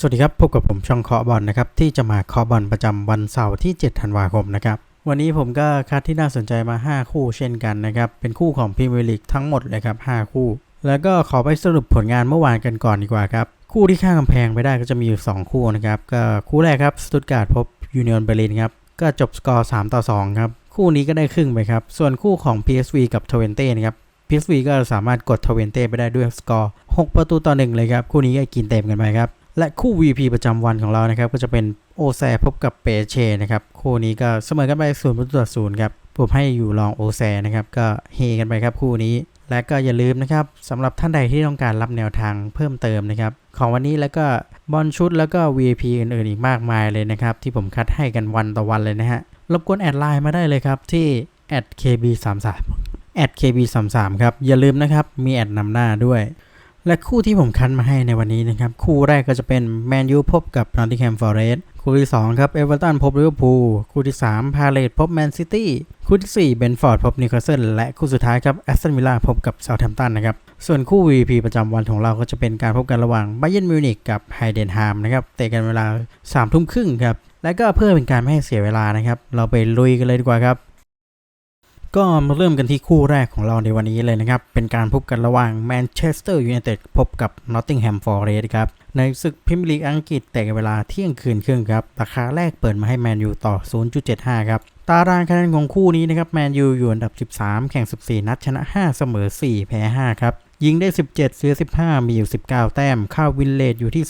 สวัสดีครับพบกับผมช่องเคาะบอลนะครับที่จะมาเคาะบอลประจำวันเสาร์ที่ 7 ธันวาคมนะครับวันนี้ผมก็คัดที่น่าสนใจมา 5 คู่เช่นกันนะครับเป็นคู่ของพรีเมียร์ลีกทั้งหมดเลยครับ 5 คู่ แล้วก็ขอไปสรุปผลงานเมื่อวานกันก่อนดีกว่าครับคู่ที่ข้างกำแพงไปได้ก็จะมีอยู่ 2 คู่นะครับก็คู่แรกครับสตุตการ์ดพบยูเนียนเบอร์ลินครับก็จบสกอร์3ต่อ2ครับคู่นี้ก็ได้ครึ่งไปครับส่วนคู่ของ PSV กับทเวนเต้นะครับ PSV ก็สามารถกดทเวนเต้ไปได้ด้วยสกอร์6ประตูต่อ1เลยครับคู่นี้ก็กินเต็มกันไปครับ และคู่ VP ประจำวันของเรานะครับก็จะเป็นโอแซพบกับเปเชนะครับคู่นี้ก็เสมอกันไปศูนย์ประตูต่อศูนย์ครับผมให้อยู่รองโอแซนะครับก็เฮกันไปครับคู่นี้ และก็อย่าลืมนะครับสำหรับท่านใดที่ต้องการรับแนวทางเพิ่มเติมนะครับของวันนี้แล้วก็บอลชุดแล้วก็ VIP อื่นๆอีกมากมายเลยนะครับที่ผมคัดให้กันวันต่อวันเลยนะฮะรบกวนแอดไลน์มาได้เลยครับที่ @kb33 @kb33 ครับอย่าลืมนะครับมีแอดนำหน้าด้วย และคู่ที่ผมคัดมาให้ในวันนี้นะครับ คู่แรกก็จะเป็นแมนยูพบกับนอตติงแฮมฟอร์เรสต์คู่ที่ 2 ครับเอเวอร์ตันพบลิเวอร์พูลคู่ที่ 3 พาเลตพบแมนซิตี้คู่ที่ 4 เบนฟอร์ดพบนิวคาสเซิลและคู่สุดท้ายครับแอสตันวิลล่าพบกับเซาท์แฮมป์ตันนะครับ ส่วนคู่ VP ประจำวันของเราก็จะเป็นการพบกันระหว่างไบเยนมิวนิกกับไฮเดนฮามนะครับเตะกันเวลา3ทุ่มครึ่งครับและก็เพื่อเป็นการไม่ให้เสียเวลานะครับ เราไปลุยกันเลยดีกว่าครับ ก็มาเริ่มกันที่คู่แรกของเราในวันนี้เลยนะครับ เป็นการพบกันระหว่างแมนเชสเตอร์ยูไนเต็ดพบกับนอตติงแฮมฟอร์เรสครับ ในศึกพรีเมียร์ลีกอังกฤษแต่เวลาเที่ยงคืนครึ่งครับ ราคาแรกเปิดมาให้แมนยูต่อ 0.75 ครับ ตารางคะแนนของคู่นี้นะครับ แมนยูอยู่อันดับ 13 แข่ง 14 นัดชนะ 5 เสมอ 4 แพ้ 5 ครับ ยิงได้ 17เสีย15 มีอยู่ 19 แต้มค่าวินเลทอยู่ที่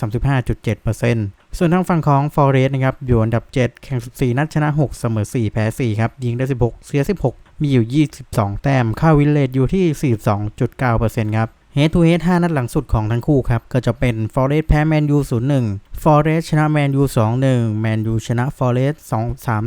35.7%ส่วนทางฝั่งของฟอร์เรสนะครับอยู่อันดับ 7 แข่ง 14 นัดชนะ 6 เสมอ 4 แพ้ 4 ครับ ยิงได้ 16 เสีย 16 มีอยู่ 22 แต้ม ค่าวินเลทอยู่ที่ 42.9%ครับเฮดทูเฮด5นัดหลังสุดของทั้งคู่ครับ ก็จะเป็นฟอร์เรสต์แพ้แมนยู0-1ฟอร์เรสต์ชนะแมนยู2-1แมนยูชนะฟอร์เรสต์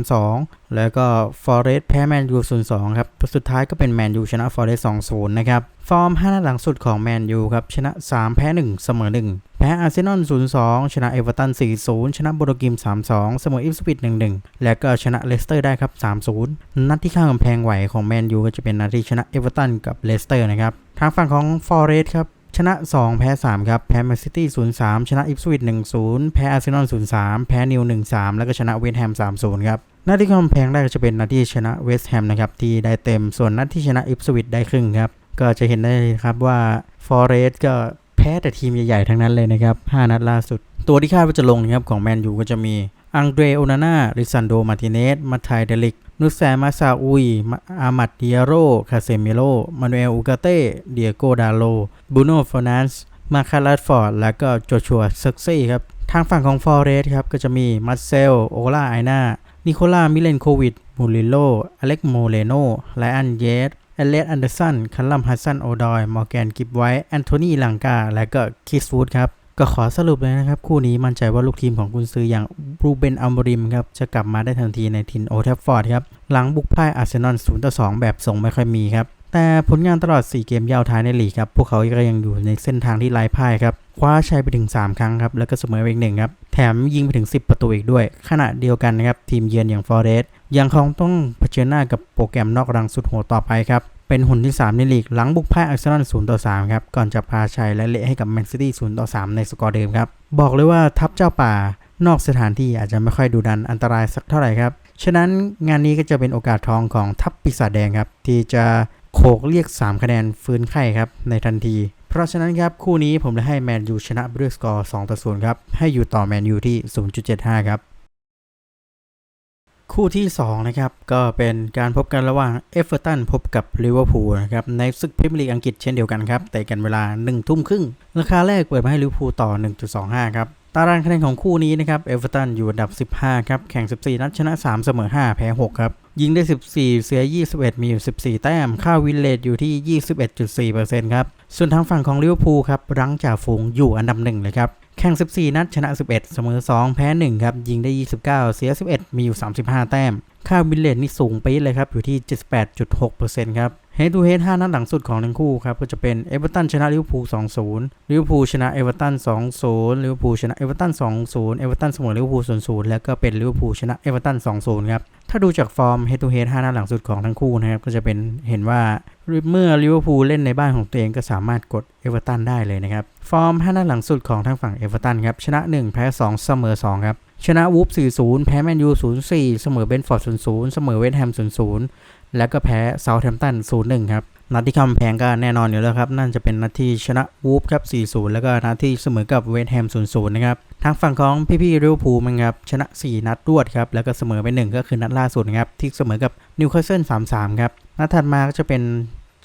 2-3-2 แล้วก็ฟอร์เรสต์แพ้แมนยู0-2 ครับ สุดท้ายก็เป็นแมนยูชนะฟอร์เรสต์2-0 นะครับ ฟอร์ม 5 นัดหลังสุดของแมนยูครับ ชนะ 3 แพ้ 1 เสมอ 1 แพ้อาร์เซนอล 0-2 ชนะเอเวอร์ตัน 4-0 ชนะโบโรกิม 3-2 เสมออิฟสปิด 1-1 และก็ชนะเลสเตอร์ได้ครับ 3-0 นัดที่ข้างกำแพงไหวของแมนยูก็จะเป็นนัดที่ชนะเอเวอร์ตันกับเลสเตอร์นะครับ ทางฝั่งของฟอร์เรสต์ครับชนะ 2 แพ้ 3 ครับ แพ้แมนซิตี้ 0-3 ชนะอิฟสวิต1-0 แพ้อาร์เซนอล 0-3 แพ้นิว 1-3 แล้วก็ชนะเวสต์แฮม 3-0 ครับนัดที่กำแพงได้ก็จะเป็นนัดที่ชนะเวสต์แฮมนะครับที่ได้เต็ม ส่วนนัดที่ชนะอิฟสวิตได้ครึ่งครับ ก็จะเห็นได้ครับว่าฟอร์เรสก็แพ้แต่ทีมใหญ่ๆทั้งนั้นเลยนะครับ 5 นัดล่าสุด ตัวที่คาดว่าจะลงนะครับของแมนยูก็จะมีอังเดรโอนาน่าริซันโด มาติเนส มาไทเดลิก นุสแซมาซาอุย อามัดเดียโร คาเซมิโลมานูเอล อูกาเต้ เดียโก ดาโล บูโนฟอนันส์มาคารัสฟอร์ด และก็โจชัวเซ็กซี่ครับ ทางฝั่งของฟอร์เรสครับ ก็จะมีมัสเซล โอลาไอนานิโคล่า มิเลนโควิด มูริโล อเล็กโมเลโนไลอันเยส เอเลสอันเดอร์สัน คัลลัมฮัสซัน โอดอย มอร์แกน กิบไวท์ แอนโทนี ลังกา และก็คิสวูดครับ ก็ขอสรุปเลยนะครับ คู่นี้มั่นใจว่าลูกทีมของกุนซืออย่างบรูเบนอัมบริมครับ จะกลับมาได้ทันทีในทินโอเทฟฟอร์ดครับ หลังบุกพ่ายอาร์เซนอล0ต่อ2แบบส่งไม่ค่อยมีครับ แต่ผลงานตลอด 4 เกมยาวท้ายในลีกครับ พวกเขาก็ยังอยู่ในเส้นทางที่ไร้พ่ายครับ คว้าชัยไปถึง 3 ครั้งครับ แล้วก็เสมอไปอีกหนึ่งครับ แถมยิงไปถึง 10 ประตูอีกด้วย ขณะเดียวกันนะครับ ทีมเยือนอย่างฟอเรสยังคงต้องเผชิญหน้ากับโปรแกรมนอกรังสุดโหดต่อไปครับ เป็นหุ่นที่ 3 ในลีกหลังบุกแพ่ายอาร์เซนอล0ต่อ3ครับก่อนจะพาชัยและเละให้กับแมนซิตี้0ต่อ3ในสกอร์เดิมครับ บอกเลยว่าทัพเจ้าป่านอกสถานที่อาจจะไม่ค่อยดูดันอันตรายสักเท่าไหร่ครับ ฉะนั้นงานนี้ก็จะเป็นโอกาสทองของทัพปีศาจแดงครับ ที่จะโขกเรียก 3 คะแนนฟื้นไข่ครับในทันที เพราะฉะนั้นครับ คู่นี้ผมเลยให้แมนยูชนะด้วยสกอร์2ต่อ0ครับให้อยู่ต่อแมนยูที่ 0.75 ครับ คู่ที่ 2 นะครับ ก็เป็นการพบกันระหว่างเอฟเวอร์ตันพบกับลิเวอร์พูลนะครับ ในศึกพรีเมียร์ลีกอังกฤษเช่นเดียวกันครับ แต่กันเวลา 1 ทุ่มครึ่ง ราคาแรกเปิดมาให้ลิเวอร์พูลต่อ 1.25 ครับ ตารางคะแนนของคู่นี้นะครับ เอฟเวอร์ตันอยู่อันดับ 15 ครับ แข่ง 14 นัดชนะ 3 เสมอ 5 แพ้ 6 ครับ ยิงได้ 14 เสีย 21 มีอยู่ 14 แต้ม ค่าวินเลทอยู่ที่ 21.4%ครับ ส่วนทางฝั่งของลิเวอร์พูลครับรั้งจ่าฝูงอยู่อันดับหนึ่งเลยครับ แข่ง 14 นัด ชนะ 11 เสมอ 2 แพ้ 1 ครับ ยิงได้ 29 เสีย 11 มีอยู่ 35 แต้ม ค่าวินเลทนี่สูงไปเลยครับ อยู่ที่ 78.6%ครับเฮดทูเฮด5นัดหลังสุดของทั้งคู่ครับ ก็จะเป็นเอเวอร์ตันชนะลิเวอร์พูล 2-0 ลิเวอร์พูลชนะเอเวอร์ตัน 2-0 ลิเวอร์พูลชนะเอเวอร์ตัน 2-0 เอเวอร์ตันเสมอลิเวอร์พูล 0-0 แล้วก็เป็นลิเวอร์พูลชนะเอเวอร์ตัน 2-0 ครับ ถ้าดูจากฟอร์มเฮดทูเฮด5นัดหลังสุดของทั้งคู่นะครับ ก็จะเป็นเห็นว่าเมื่อลิเวอร์พูลเล่นในบ้านของตัวเองก็สามารถกดเอเวอร์ตันได้เลยนะครับ ฟอร์ม5นัดหลังสุดของทางฝั่งเอเวอร์ตันครับ ชนะ 1 แพ้ 2 เสมอ 2 ครับ ชนะวูฟ4-0 แพ้แมนยู 0-4 เสมอเบนฟอร์ด 0-0 เสมอเวสต์แฮม 0-0 แล้วก็แพ้เซาท์แฮมป์ตัน 0-1 ครับนัดที่คำแพงก็แน่นอนอยู่แล้วครับ นั่นจะเป็นนัดที่ชนะวูฟครับ 4-0 แล้วก็นัดที่เสมอกับเวสต์แฮม 0-0 นะครับ ทางฝั่งของพี่ๆลิเวพูมันครับ ชนะ 4 นัดรวดครับ แล้วก็เสมอไป 1 ก็คือนัดล่าสุดครับ ที่เสมอกับนิวคาสเซิล 3-3 ครับ นัดถัดมาก็จะเป็น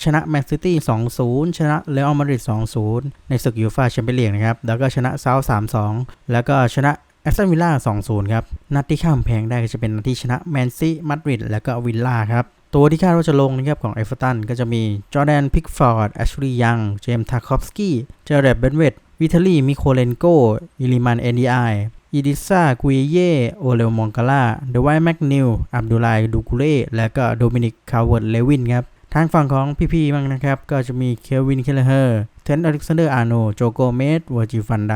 ชนะแมนซิตี้2-0 ชนะเรอัลมาดริด2-0 ในศึกยูฟ่าแชมเปี้ยนลีกนะครับ แล้วก็ชนะเซาท์3-2 แล้วก็ชนะแอสตันวิลล่า2-0 ครับ นัดที่ข้ามแพงได้ก็จะเป็นนัดที่ชนะแมนซีมาดริดแล้วก็วิลล่าครับตัวที่คาดว่าจะลงนะครับของเอฟเวอร์ตันก็จะมีจอร์แดนพิกฟอร์ดแอชลีย์ยัง เจมส์ทาคอฟสกี้ เจเรตเบนเวตวิทาลีมิโคเลนโกอิลิมันเอ็นดีไออีดิซ่ากุยเย่โอเลมองกาล่าเดวายแมกนิลอับดุลไลดูกูเล่และก็โดมินิกคาเวิร์ดเลวินครับ ทางฝั่งของพี่ๆบ้างนะครับ ก็จะมีเคลวิน เคลเฮอร์ เทนอเล็กซานเดอร์ อาร์โน โจโกเมสวอร์จิฟันได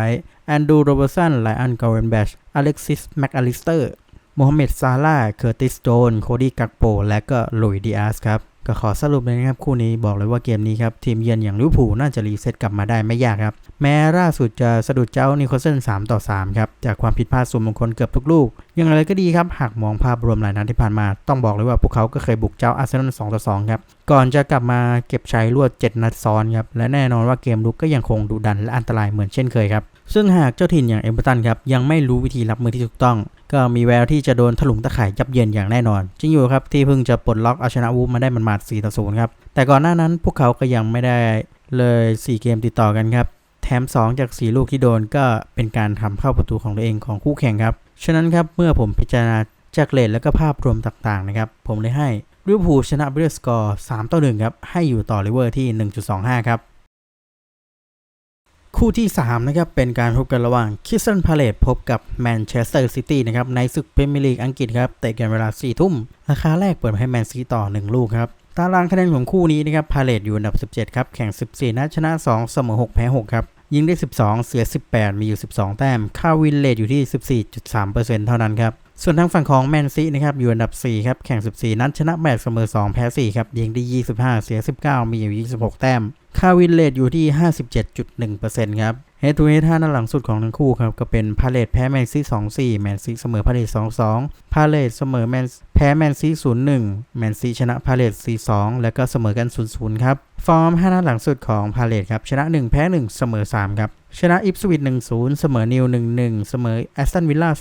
แอนดูโรเบอร์สัน ไลอันกาเวนแบช อเล็กซิส แม็กอลิสเตอร์โมฮัมเหม็ด ซาร่า เคอร์ติส โจน โคดี้ กักโป และก็ลุยดิอาสครับ ก็ขอสรุปเลยนะครับคู่นี้บอกเลยว่าเกมนี้ครับ ทีมเยือนอย่างลิเวอร์พูลน่าจะรีเซ็ตกลับมาได้ไม่ยากครับ แม้ล่าสุดจะสะดุดเจ้านิโคลเซน3ต่อ 3 ครับ จากความผิดพลาดส่วนมงคลเกือบทุกลูกย่างไรก็ดีครับ หากมองภาพรวมหลายนัดที่ผ่านมา ต้องบอกเลยว่าพวกเขาก็เคยบุกเจ้าอาร์เซนอล2ต่อ 2 ครับ ก่อนจะกลับมาเก็บชัยรวด 7 นัดซ้อนครับและแน่นอนว่าเกมลุกก็ยังคงดุดันและอันตรายเหมือนเช่นเคยครับ ซึ่งหากเจ้าถิ่นอย่างเอเวอร์ตันครับยังไม่รู้วิธีรับมือที่ถูกต้อง ก็มีแววที่จะโดนถลุงตะข่ายยับเยินอย่างแน่นอน จริงอยู่ครับที่เพิ่งจะปลดล็อกเอาชนะวูฟมาได้มันมาด4ต่อ0ครับแต่ก่อนหน้านั้นพวกเขาก็ยังไม่ได้เลย 4 เกมติดต่อกันครับแถม 2 จาก 4 ลูกที่โดนก็เป็นการทำเข้าประตูของตัวเองของคู่แข่งครับฉะนั้นครับเมื่อผมพิจารณาจากเลทและก็ภาพรวมต่างๆนะครับผมเลยให้ลิเวอร์พูลชนะเบรสกอร์3ต่อ1ครับให้อยู่ต่อลิเวอร์ที่ 1.25 ครับ คู่ที่ 3 นะครับ เป็นการพบกันระหว่างคิสตันพาเลตพบกับแมนเชสเตอร์ซิตี้นะครับ ในศึกพรีเมียร์ลีกอังกฤษครับ เตะกันเวลา 4 ทุ่ม ราคาแรกเปิดให้แมนซีต่อ 1 ลูกครับ ตารางคะแนนของคู่นี้นะครับ พาเลตอยู่อันดับ 17 ครับ แข่ง 14 นัดชนะ 2 เสมอ 6 แพ้ 6 ครับ ยิงได้ 12 เสีย 18 มีอยู่ 12 แต้ม ค่าวินเลทอยู่ที่ 14.3%เท่านั้นครับ ส่วนทางฝั่งของแมนซีนะครับ อยู่อันดับ 4 ครับ แข่ง 14 นัดชนะ8เสมอ 2 แพ้ 4 ครับ ยิงได้ 25 เสีย 19 มีอยู่ 26 แต้ม ค่าวินเลทอยู่ที่ 57.1%ครับเฮดทูเฮดห้านัดหลังสุดของทั้งคู่ครับก็เป็นพาเลตแพ้แมนซี2-4 แมนซีเสมอพาเลต2-2 พาเลตเสมอแมนแพ้แมนซี0-1 แมนซีชนะพาเลต4-2 แล้วก็เสมอกัน 0-0 ครับ ฟอร์ม 5 นัดหลังสุดของพาเลตครับ ชนะ 1 แพ้ 1 เสมอ 3 ครับ ชนะอิฟสวิต1-0 เสมอนิว 1-1 เสมอแอสตันวิลล่า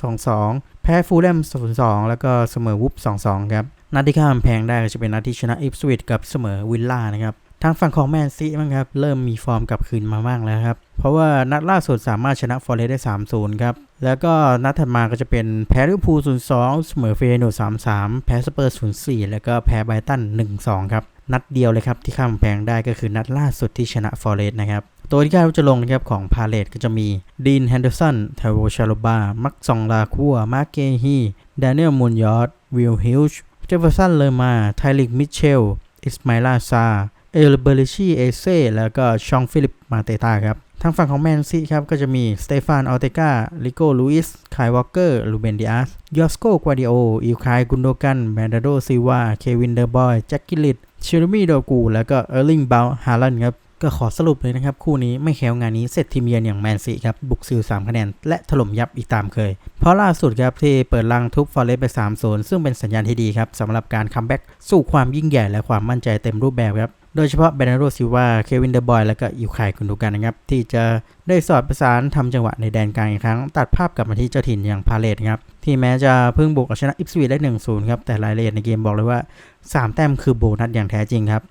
2-2 แพ้ฟูลแลม0-2 แล้วก็เสมอวูฟ2-2 ครับนัดที่ข้ามแพงได้ก็จะเป็นนัดที่ชนะอิฟสวิตกับเสมอวิลล่านะครับ ทางฝั่งของแมนซีบ้งครับ เริ่มมีฟอร์มกลับคืนมาบ้างแล้วครับ เพราะว่านัดล่าสุดสามารถชนะฟอร์เรสได้ 3-0 ครับ แล้วก็นัดถัดมาก็จะเป็นแพ้ลิเวอร์พูล0-2 เสมอเฟยโนด3-3 แพ้สเปอร์0-4 แล้วก็แพ้ไบรตัน 1-2 ครับ นัดเดียวเลยครับที่ข้ามแพงได้ก็คือนัดล่าสุดที่ชนะฟอร์เรสนะครับตัวที่คาดว่าจะลงนะครับของพาเลตก็จะมีดีนแฮนเดอร์สันเทโรชาโลบา มักซองลาคัว มาร์เกฮีแดเนียลมูนยอร์ดวิลฮิลช์เจฟเฟอร์สันเลอร์มา ไทลิกมิเชล อิสมาลาซา เอลเบริชีเอเซ่แล้วก็ชองฟิลิปมาเตตาครับ ทางฝั่งของแมนซีครับ ก็จะมีสเตฟานอัลเตกาลิโกลูอิสคายวอลเกอร์ลูเบนดิอาสยอสโกกวาดิโออิลคายกุนโดกันแบนดาโดซิวาเควินเดอร์บอยแจ็คกิลิตเชอร์มีโดกูแล้วก็เออร์ลิงบาลฮาลันครับ ก็ขอสรุปเลยนะครับ คู่นี้ไม่แค้วงานนี้เสร็จทีมเยือนอย่างแมนซีครับ บุกซิล3คะแนน และถล่มยับอีกตามเคย เพราะล่าสุดครับที่เปิดลังทุบฟอร์เรสไป3โซนซึ่งเป็นสัญญาณที่ดีครับสำหรับการคัมแบ็กสู่ความยิ่งใหญ่และความมั่นใจเต็มรูปแบบครับโดยเฉพาะเบนาโรซิว่าเควินเดอร์บอยและก็อิวไคคุณดูกันนะครับ ที่จะได้สอดประสานทำจังหวะในแดนกลางอีกครั้ง ตัดภาพกลับมาที่เจ้าถิ่นอย่างพาเลตครับ ที่แม้จะเพิ่งบุกเอาชนะอิปสวีได้ 1-0 ครับ แต่รายละเอียดในเกมบอกเลยว่า 3 แต้มคือโบนัสอย่างแท้จริงครับ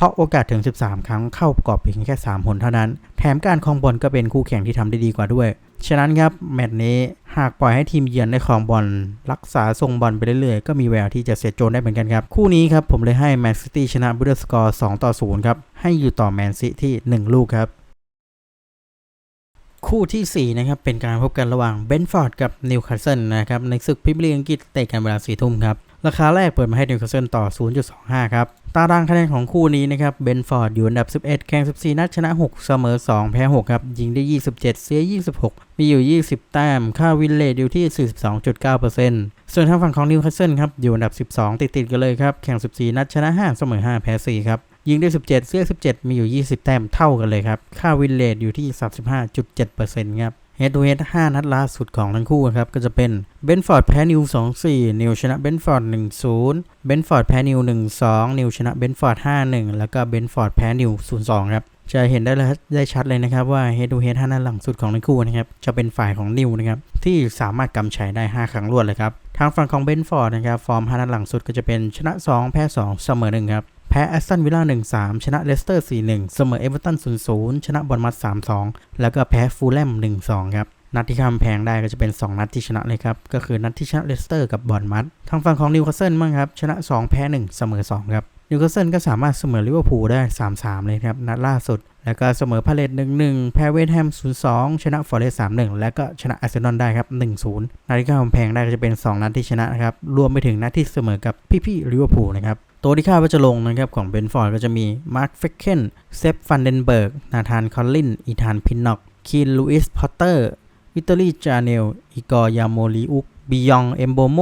เพราะโอกาสถึง 13 ครั้งเข้ากรอบเพียงแค่3ผลเท่านั้น แถมการครองบอลก็เป็นคู่แข่งที่ทำได้ดีกว่าด้วย ฉะนั้นครับแมตช์นี้หากปล่อยให้ทีมเยือนได้ครองบอลรักษาทรงบอลไปเรื่อยๆ ก็มีแววที่จะเสียโจนได้เหมือนกันครับ คู่นี้ครับผมเลยให้แมนซิตี้ชนะบูเดสกอร์2ต่อ0ครับให้อยู่ต่อแมนซิที่ 1 ลูกครับคู่ที่ 4 นะครับ เป็นการพบกันระหว่างเบนฟอร์ดกับนิวคาสเซิลนะครับ ในศึกพรีเมียร์ลีกอังกฤษเตะกันเวลา4ทุ่มครับ ราคาแรกเปิดมาให้นิวคาสเซิลต่อ 0.25 ครับ ตารางคะแนนของคู่นี้นะครับ เบนฟอร์ดอยู่อันดับ 11 แข่ง 14 นัดชนะ 6 เสมอ 2 แพ้ 6 ครับ ยิงได้ 27 เสีย 26 มีอยู่ 20 แต้ม ค่าวินเลทอยู่ที่ 42.9%ส่วนทางฝั่งของนิวคาสเซิลครับ อยู่อันดับ 12 ติดๆกันเลยครับ แข่ง 14 นัดชนะ 5 เสมอ 5 แพ้ 4 ครับยิงได้ 17 เสื้อ17 มีอยู่ 20 แต้มเท่ากันเลยครับ ค่าวินเลทอยู่ที่ 35.7%ครับ เฮดทูเฮด5นัดล่าสุดของทั้งคู่ครับ ก็จะเป็นเบนฟอร์ดแพ้นิว2-4นิวชนะเบนฟอร์ด1-0เบนฟอร์ดแพ้นิว1-2นิวชนะเบนฟอร์ด5-1แล้วก็เบนฟอร์ดแพ้นิว0-2ครับจะเห็นได้ได้ชัดเลยนะครับว่า Head to Head 5นัดหลังสุดของทั้งคู่นะครับจะเป็นฝ่ายของนิวนะครับที่สามารถกำชัยได้ 5 ครั้งรวดเลยครับ ทางฝั่งของเบนฟอร์ดนะครับฟอร์ม5นัดหลังสุดก็จะเป็นชนะ 2 แพ้ 2 เสมอ1ครับแพ้แอสตันวิลล่า 1-3 ชนะเลสเตอร์ 4-1 เสมอเอเวอร์ตัน 0-0 ชนะบอลมัด3-2 แล้วก็แพ้ฟูลแลม 1-2 ครับ นัดที่ข้ามแพงได้ก็จะเป็น 2 นัดที่ชนะเลยครับ ก็คือนัดที่ชนะเลสเตอร์กับบอลมัด ทางฝั่งของนิวคาสเซิลบ้างครับ ชนะ 2 แพ้ 1 เสมอ 2 ครับ นิวคาสเซิลก็สามารถเสมอลิเวอร์พูลได้ 3-3 เลยครับ นัดล่าสุด แล้วก็เสมอพาเลต1-1 แพ้เวสต์แฮม 0-2 ชนะฟอร์เรสต์3-1 แล้วก็ชนะอาร์เซนอลได้ครับ 1-0 นัดที่ข้ามแพงได้ก็จะเป็น 2 นัดที่ชนะครับ รวมไปถึงนัดที่เสมอกับพี่ๆลิเวอร์พูลนะครับตัวที่คาดว่าจะลงนะครับของเบนฟอร์ดก็จะมีมาร์คเฟคเคนเซฟฟันเดนเบิร์ก นาธานคอลลิน อีธานพินน็อกคีนลูอิสพอตเตอร์วิตเตอรี่จาเนลอีกอร์ยาโมลิอุกบิยองเอมโบโม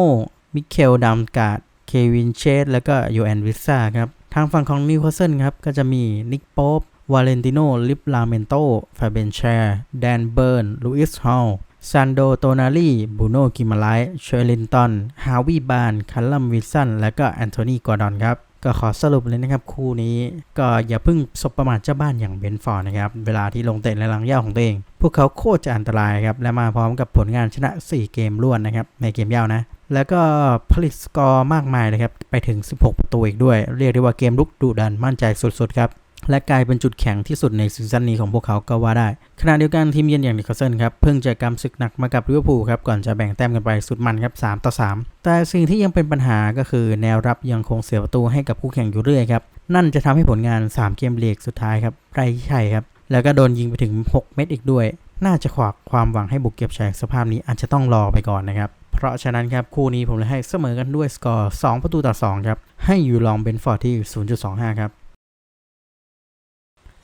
มิเคลดัมการ์ด เควินเชสแล้วก็ยูแอนวิซ่าครับ ทางฝั่งของนิวคาสเซิลครับ ก็จะมีนิกโป๊ปวาเลนติโนลิปลาเมนโตฟาเบนแชร์แดนเบิร์นลูอิสฮอลซันโดโตนาลีบูโนกิมาไลเชอร์ลินตันฮาวิบานคัลลัมวิลสันและก็แอนโทนีกอร์ดอนครับ ก็ขอสรุปเลยนะครับคู่นี้ก็อย่าเพิ่งสบประมาทเจ้าบ้านอย่างเบนฟอร์ดนะครับ เวลาที่ลงเตะในหลังย่าของตัวเอง พวกเขาโคตรจะอันตรายครับ และมาพร้อมกับผลงานชนะ 4 เกมรวดนะครับ ในเกมย่าวนะ แล้วก็ผลิตสกอร์มากมายเลยครับ ไปถึง 16 ประตูอีกด้วย เรียกได้ว่าเกมลุกดุดันมั่นใจสุดๆครับ และกลายเป็นจุดแข็งที่สุดในซีซั่นนี้ของพวกเขาก็ว่าได้ขณะเดียวกันทีมเยือนอย่างนิคาสเซิลครับเพิ่งจะกำศึกหนักมากับลิเวอร์พูลครับก่อนจะแบ่งแต้มกันไปสุดมันครับ3ต่อ 3 แต่สิ่งที่ยังเป็นปัญหาก็คือแนวรับยังคงเสียประตูให้กับคู่แข่งอยู่เรื่อยครับนั่นจะทำให้ผลงาน 3 เกมลีกสุดท้ายครับไร้ชัยครับแล้วก็โดนยิงไปถึง 6 เม็ดอีกด้วย น่าจะขวากความหวังให้บุกเก็บชัยสภาพนี้อาจจะต้องรอไปก่อนนะครับเพราะฉะนั้นครับคู่นี้ผมเลยให้เสมอกันด้วยสกอร์ 2 ประตูต่อ 2 ครับ ให้อยู่ลองเบนฟอร์ดที่ 0.25 ครับ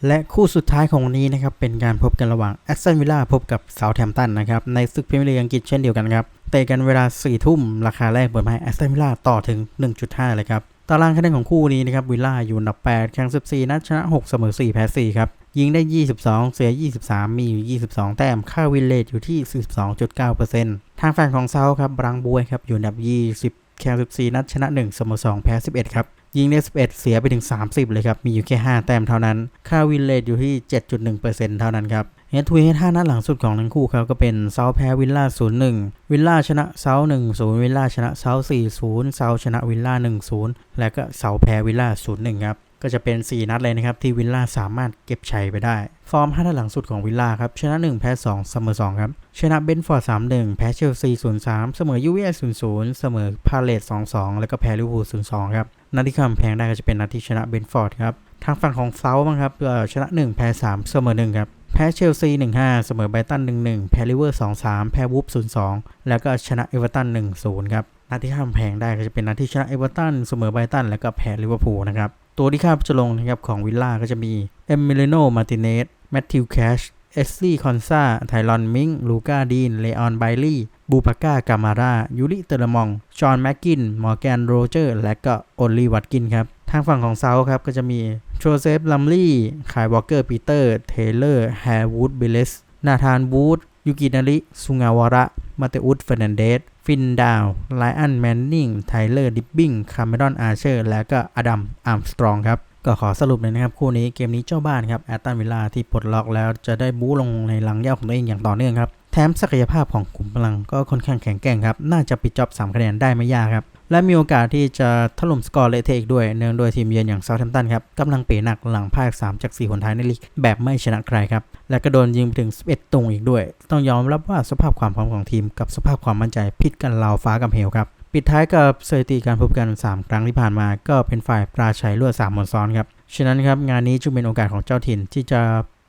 และคู่สุดท้ายของนี้นะครับเป็นการพบกันระหว่างแอสตันวิลล่าพบกับเซาท์แ m มตันนะครับในศึกพรีเมียร์ลีกอังกฤษเช่นเดียวกันครับเตะกันเวลา 4 ทุ่ม ราคาแรกเปิดมาแอสตันวิลล่าต่อถึง 1.5 เลยครับตารางคะแนนของคู่นี้นะครับวิลล่าอยู่อันดับ 8 แข่ง 14 นัดชนะ 6 เสมอ 4 แพ้ 4 ครับ ยิงได้ 22 เสีย 23 มีอยู่ 22 แต้ม ค่าวินเลทอยู่ที่ 42.9%ทางฝั่งของเซาครับบรังบวยครับอยู่อันดับ 20 แข่ง 14 นัดชนะ 1 เสมอ 2 แพ้ 11 ครับ ยิงได้ 11 เสียไปถึง 30 เลยครับ มีอยู่แค่ 5 แต้มเท่านั้น ค่าวินเลทอยู่ที่ 7.1%เท่านั้นครับเฮดทูเฮด5นัดหลังสุดของทั้งคู่ครับก็เป็นเซาแพ้วิลล่า0-1วิลล่าชนะเซา1-0วิลล่าชนะเซา4-0เซาชนะวิลล่า1-0และก็เซาแพ้วิลล่า0-1ครับ ก็จะเป็น 4 นัดเลยนะครับ ที่วิลล่าสามารถเก็บชัยไปได้ ฟอร์ม5นัดหลังสุดของวิลล่าครับ ชนะ 1 แพ้ 2 เสมอ 2 ครับ ชนะเบนฟอร์ด 3-1 แพ้เชลซี 0-3 เสมอยูเวีย0-0เสมอพาเลต2-2 แล้วก็แพ้ลิเวอร์พูล0-2 ครับ นัดที่ข้ามแพงได้ก็จะเป็นนัดที่ชนะเบนฟอร์ดครับ ทางฝั่งของเซาบ้างครับชนะ 1 แพ้ 3 เสมอ 1 ครับแพ้เชลซี 1-5 เสมอไบรตัน 1-1 แพ้ลิเวอร์ 2-3 แพ้วูฟ0-2 แล้วก็ชนะเอเวอร์ตัน 1-0 ครับ นัดที่ข้ามแพงได้ก็จะเป็นนัดที่ชนะเอเวอร์ตัน เสมอไบรตัน แล้วก็แพ้ลิเวอร์พูลนะครับ ตัวที่คาดจะลงนะครับของวิลล่าก็จะมีเอมิเลโนมาติเนสแมทธิวแคชเอสลี่คอนซาไทรอนมิงลูกาดีนเลออนไบลี่บูปาก้ากามารายูริเตอร์มองจอห์นแม็กกิน มอร์แกนโรเจอร์ และก็โอลลีวัตกินครับ ทางฝั่งของเซาครับ ก็จะมีโจเซฟลัมลี่คายวอลเกอร์ปีเตอร์ เทเลอร์ แฮร์วูดบิเลส นาธานวูดยูกินาริซุงาวาระ มาเตอุสเฟรนันเดส ฟินดาวไลอันแมนนิงไทเลอร์ดิบบิงคาร์เมรอนอาร์เชอร์ และก็อดัมอาร์มสตรองครับ ก็ขอสรุปเลยนะครับ คู่นี้เกมนี้เจ้าบ้านครับแอตตันวิลล่าที่ปลดล็อกแล้วจะได้บู๊ลงในหลังย่าของตัวเองอย่างต่อเนื่องครับ แถมศักยภาพของขุมพลังก็ค่อนข้างแข็งแกร่งครับ น่าจะปิดจ็อบ3คะแนนได้ไม่ยากครับ และมีโอกาสที่จะถล่มสกอร์เละเทะอีกด้วย เนื่องโดยทีมเยือนอย่างเซาท์แฮมป์ตันครับกำลังเป๋หนักหลังพ่าย3จาก 4 หนท้ายในลีกแบบไม่ชนะใครครับ และก็โดนยิงไปถึง 11ตรงอีกด้วย ต้องยอมรับว่าสภาพความพร้อมของทีมกับสภาพความมั่นใจพิดกันราวฟ้ากับเหวครับปิดท้ายกับสถิติการพบกัน 3 ครั้งที่ผ่านมา ก็เป็นฝ่ายปราชัยรวด3หมดซ้อนครับฉะนั้นครับงานนี้จึงเป็นโอกาสของเจ้าถิ่นที่จะ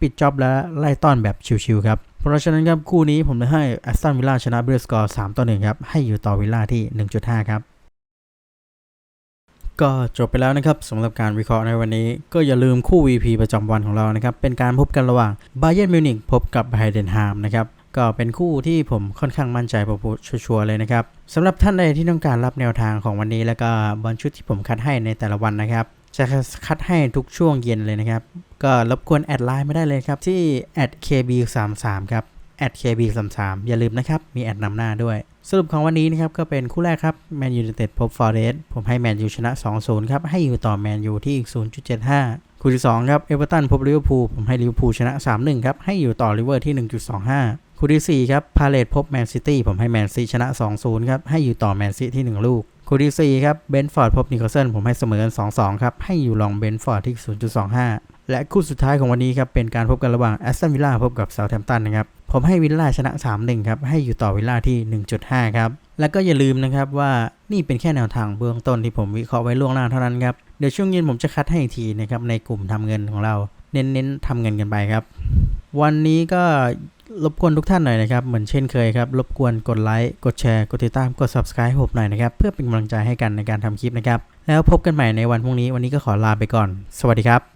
ปิดจ็อบและไล่ต้อนแบบชิวๆครับเพราะฉะนั้นครับคู่นี้ผมจะให้แอสตันวิลล่าชนะเบรสกอร์3ต่อ1ครับให้อยู่ต่อวิลล่าที่ 1.5 ครับ ก็จบไปแล้วนะครับสำหรับการวิเคราะห์ในวันนี้ ก็อย่าลืมคู่ VP ประจำวันของเรานะครับ เป็นการพบกันระหว่างบาเย r n m มิวนิกพบกับไฮเดนฮามนะครับก็เป็นคู่ที่ผมค่อนข้างมั่นใจผมชัวร์ๆเลยนะครับสำหรับท่านใดที่ต้องการรับแนวทางของวันนี้แล้วก็บอลชุดที่ผมคัดให้ในแต่ละวันนะครับ จะคัดให้ทุกช่วงเย็นเลยนะครับ ก็รบกวนแอดไลน์ไม่ได้เลยครับที่ @kb33 ครับ แอด @kb33 อย่าลืมนะครับ มีแอดนำหน้าด้วย สรุปของวันนี้นะครับ ก็เป็นคู่แรกครับแมนยูเต็ดพบฟอร์เรสผมให้แมนยูชนะ 2-0 ครับ ให้อยู่ต่อแมนยูที่อีก 0.75 คู่ที่2ครับเอเวอร์ตันพบลิเวอร์พูลผมให้ลิเวอร์พูลชนะ 3-1 ครับ ให้อยู่ต่อลิเวอร์ที่ 1.25 คู่ที่4ครับพาเลตพบแมนซิตี้ผมให้แมนซีชนะ 2-0 ครับ ให้อยู่ต่อแมนซีที่ 1 ลูก คู่ที่4ครับเบนฟอร์ดพบนิโคลเซนผมให้เสมอกัน2-2 ครับ ให้อยู่ลองเบนฟอร์ดที่ 0.25 และคู่สุดท้ายของวันนี้ครับเป็นการพบกันระหว่างแอสตันวิลล่าพบกับเซาท์แฮมป์ตันนะครับผมให้วิลล่าชนะ3-1ครับให้อยู่ต่อวิลล่าที่ 1.5 ครับ แล้วก็อย่าลืมนะครับว่านี่เป็นแค่แนวทางเบื้องต้นที่ผมวิเคราะห์ไว้ล่วงหน้าเท่านั้นครับ เดี๋ยวช่วงเย็นผมจะคัดให้อีกทีนะครับในกลุ่มทำเงินของเรา เน้นๆทำเงินกันไปครับ วันนี้ก็รบกวนทุกท่านหน่อยนะครับ เหมือนเช่นเคยครับ รบกวนกดไลค์กดแชร์ กดติดตามกด subscribe ให้ผมหน่อยนะครับ เพื่อเป็นกำลังใจให้กันในการทำคลิปนะครับแล้วพบกันใหม่ในวันพรุ่งนี้วันนี้ก็ขอลาไปก่อน สวัสดีครับ